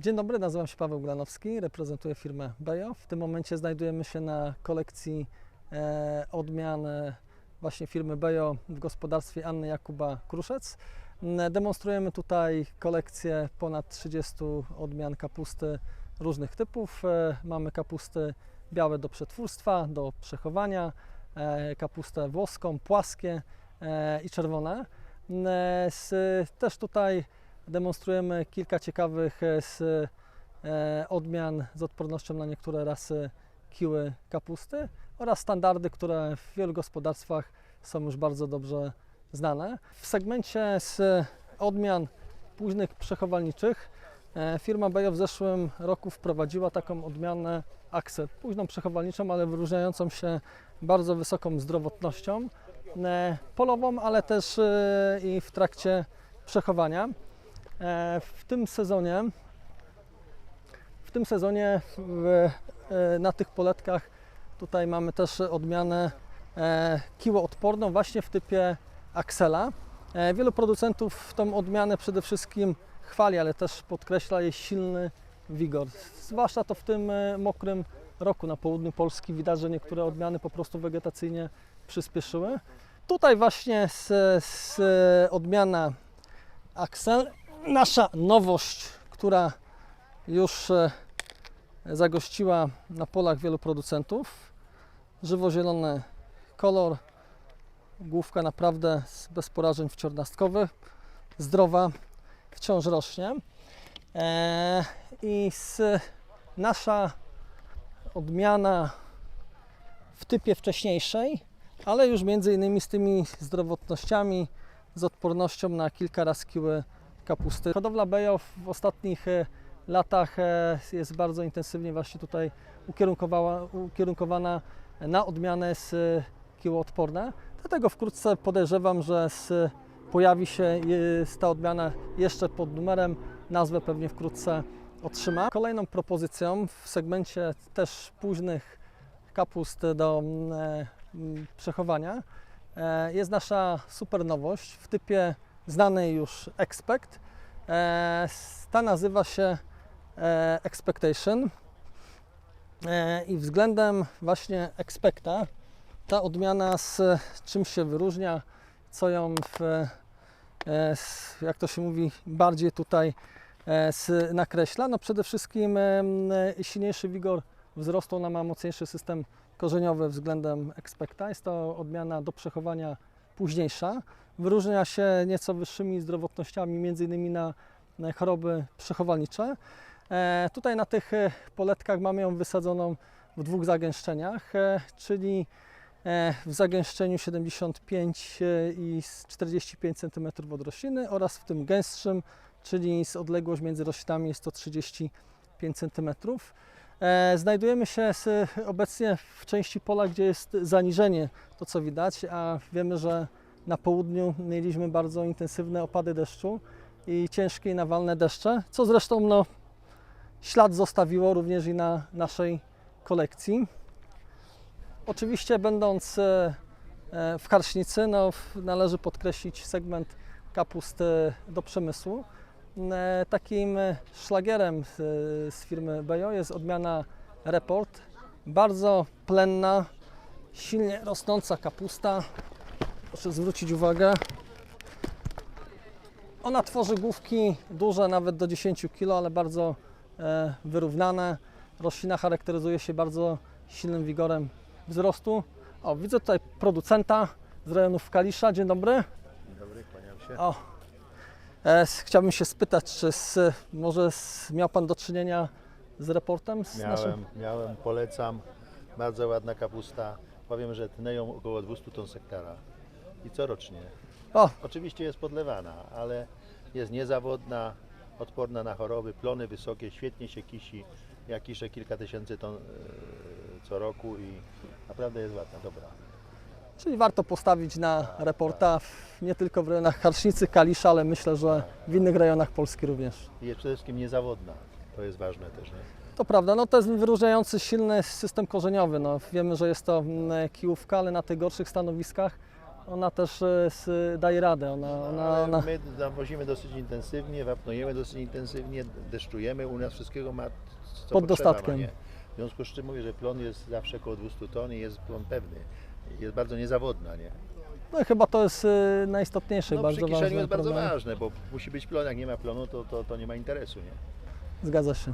Dzień dobry, nazywam się Paweł Glanowski, reprezentuję firmę Bejo. W tym momencie znajdujemy się na kolekcji e, odmian e, właśnie firmy Bejo w gospodarstwie Anny Jakuba Kruszec. M, Demonstrujemy tutaj kolekcję ponad 30 odmian kapusty różnych typów. E, mamy kapusty białe do przetwórstwa, do przechowania, e, kapustę włoską, płaskie e, i czerwone. M, z, też tutaj demonstrujemy kilka ciekawych e, z e, odmian z odpornością na niektóre rasy kiły kapusty oraz standardy, które w wielu gospodarstwach są już bardzo dobrze znane. W segmencie z odmian późnych przechowalniczych e, firma Bejo w zeszłym roku wprowadziła taką odmianę aksę, późną przechowalniczą, ale wyróżniającą się bardzo wysoką zdrowotnością, e, polową, ale też e, i w trakcie przechowania. E, W tym sezonie, w tym sezonie w, e, na tych poletkach tutaj mamy też odmianę e, kiłoodporną właśnie w typie Axela. Wielu producentów tą odmianę przede wszystkim chwali, ale też podkreśla jej silny wigor. Zwłaszcza to w tym mokrym roku na południu Polski widać, że niektóre odmiany po prostu wegetacyjnie przyspieszyły. Tutaj właśnie z, z odmiana Axel nasza nowość, która już e, zagościła na polach wielu producentów. Żywo-zielony kolor, główka naprawdę bez porażeń wciornastkowych, zdrowa, wciąż rośnie. E, I z, nasza odmiana w typie wcześniejszej, ale już między innymi z tymi zdrowotnościami, z odpornością na kilka raz kiły kapusty. Hodowla bejo w ostatnich e, latach e, jest bardzo intensywnie właśnie tutaj ukierunkowana na odmianę z e, kiłoodporne. Dlatego wkrótce podejrzewam, że z, pojawi się ta odmiana jeszcze pod numerem. Nazwę pewnie wkrótce otrzyma. Kolejną propozycją w segmencie też późnych kapust do e, przechowania e, jest nasza super nowość w typie znanej już Expect. E, Ta nazywa się e, Expectation E, i względem właśnie Expecta ta odmiana z czym się wyróżnia, co ją w, jak to się mówi, bardziej tutaj nakreśla. No przede wszystkim silniejszy wigor wzrostu, ona ma mocniejszy system korzeniowy względem Expecta. Jest to odmiana do przechowania późniejsza. Wyróżnia się nieco wyższymi zdrowotnościami, innymi na, choroby przechowalnicze. E, tutaj na tych e, poletkach mamy ją wysadzoną w dwóch zagęszczeniach, e, czyli w zagęszczeniu 75 e, i z 45 cm od rośliny oraz w tym gęstszym, czyli z odległość między roślinami jest to 35 cm. E, Znajdujemy się obecnie w części pola, gdzie jest zaniżenie, to co widać, a wiemy, że na południu mieliśmy bardzo intensywne opady deszczu i ciężkie nawalne deszcze, co zresztą no, ślad zostawiło również i na naszej kolekcji. Oczywiście będąc e, e, w Karsznicy, no, należy podkreślić segment kapust do przemysłu. E, Takim e, szlagierem z, z firmy Bejo jest odmiana Report. Bardzo plenna, silnie rosnąca kapusta. Proszę zwrócić uwagę. Ona tworzy główki duże, nawet do 10 kg, ale bardzo e, wyrównane. Roślina charakteryzuje się bardzo silnym wigorem wzrostu. O, widzę tutaj producenta z rejonów Kalisza. Dzień dobry. Dzień dobry, kłaniam się. O, e, chciałbym się spytać, czy z, może z, miał Pan do czynienia z reportem? Z Miałem, miałem, polecam. Bardzo ładna kapusta. Powiem, że tneją około 200 ton z hektara. I corocznie. O, Oczywiście jest podlewana, ale jest niezawodna, odporna na choroby, plony wysokie, świetnie się kisi. Ja kiszę kilka tysięcy ton e, co roku i naprawdę jest ładna, dobra. Czyli warto postawić na reporta w, nie tylko w rejonach Karsznicy, Kalisza, ale myślę, że w innych rejonach Polski również. I jest przede wszystkim niezawodna. To jest ważne też, nie? To prawda, no to jest wyróżniający silny system korzeniowy. No, wiemy, że jest to mm, kijówka, ale na tych gorszych stanowiskach ona też s- daje radę. Ona, No, ona, ona, My nawozimy dosyć intensywnie, wapnujemy dosyć intensywnie, deszczujemy, u nas wszystkiego ma co Pod dostatkiem. Ma, nie? W związku z czym mówię, że plon jest zawsze około 200 ton i jest plon pewny. Jest bardzo niezawodna, nie? no, chyba to jest e, najistotniejsze, No, bardzo przy kieszeni ważne. jest bardzo prawda? ważne, bo musi być plon, jak nie ma plonu, to, to, to nie ma interesu, nie? Zgadza się.